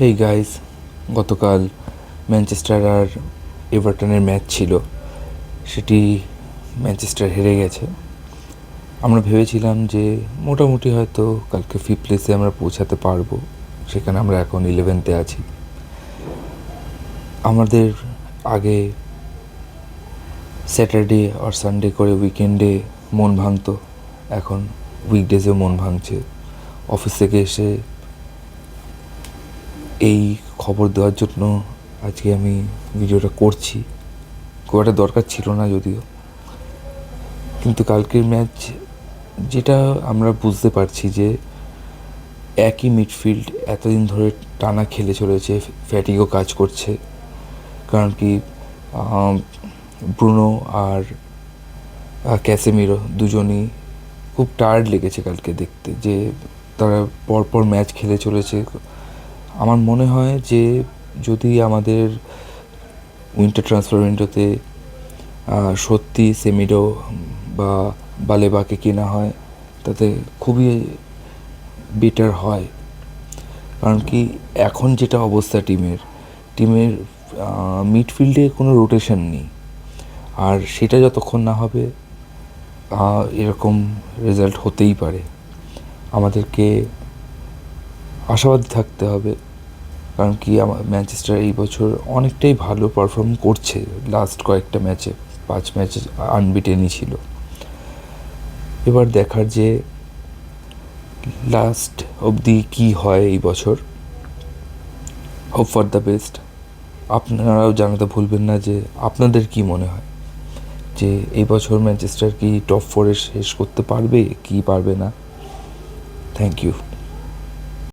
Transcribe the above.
হেই guys গতকাল Manchester আর এভারটনের ম্যাচ ছিল। সেটি ম্যানচেস্টার হেরে গেছে। আমরা ভেবেছিলাম যে মোটামুটি হয়তো কালকে ফিফ প্লেসে আমরা পৌঁছাতে পারব। সেখানে আমরা এখন ইলেভেন্থে আছি। আমাদের আগে স্যাটারডে আর সানডে করে উইকেন্ডে মন ভাঙতো। এখন উইকডেজেও মন ভাঙছে। অফিস থেকে এসে এই খবর দেওয়ার জন্য আজকে আমি ভিডিওটা করছি। খুব একটা দরকার ছিল না যদিও। কিন্তু কালকের ম্যাচ যেটা আমরা বুঝতে পারছি যে একই মিডফিল্ড এতদিন ধরে টানা খেলে চলেছে, ফ্যাটিগও কাজ করছে। কারণ কি ব্রুনো আর ক্যাসেমিরো দুজনই খুব টায়ার্ড লেগেছে কালকে দেখতে। যে তারা পরপর ম্যাচ খেলে চলেছে আমার মনে হয় যে যদি আমাদের উইন্টার ট্রান্সফার উইন্ডোতে সত্যি সেমিডো বা বালেবাকে কেনা হয়, তাতে খুবই বেটার হয়। কারণ কি, এখন যেটা অবস্থা টিমের টিমের মিডফিল্ডে কোনো রোটেশন নেই। আর সেটা যতক্ষণ না হবে এরকম রেজাল্ট হতেই পারে। আমাদেরকে আশাবাদী থাকতে হবে। কারণ কি আমার ম্যানচেস্টার এই বছর অনেকটাই ভালো পারফর্ম করছে লাস্ট কয়েকটা ম্যাচে পাঁচ ম্যাচে আনবিটেনই ছিল। এবার দেখার যে লাস্ট অবধি কি হয় এই বছর হোপ ফর দ্য বেস্ট আপনারাও জানাতে ভুলবেন না যে আপনাদের কি মনে হয়? যে এই বছর ম্যানচেস্টার কি টপ ফোরে শেষ করতে পারবে, কি পারবে না? Thank you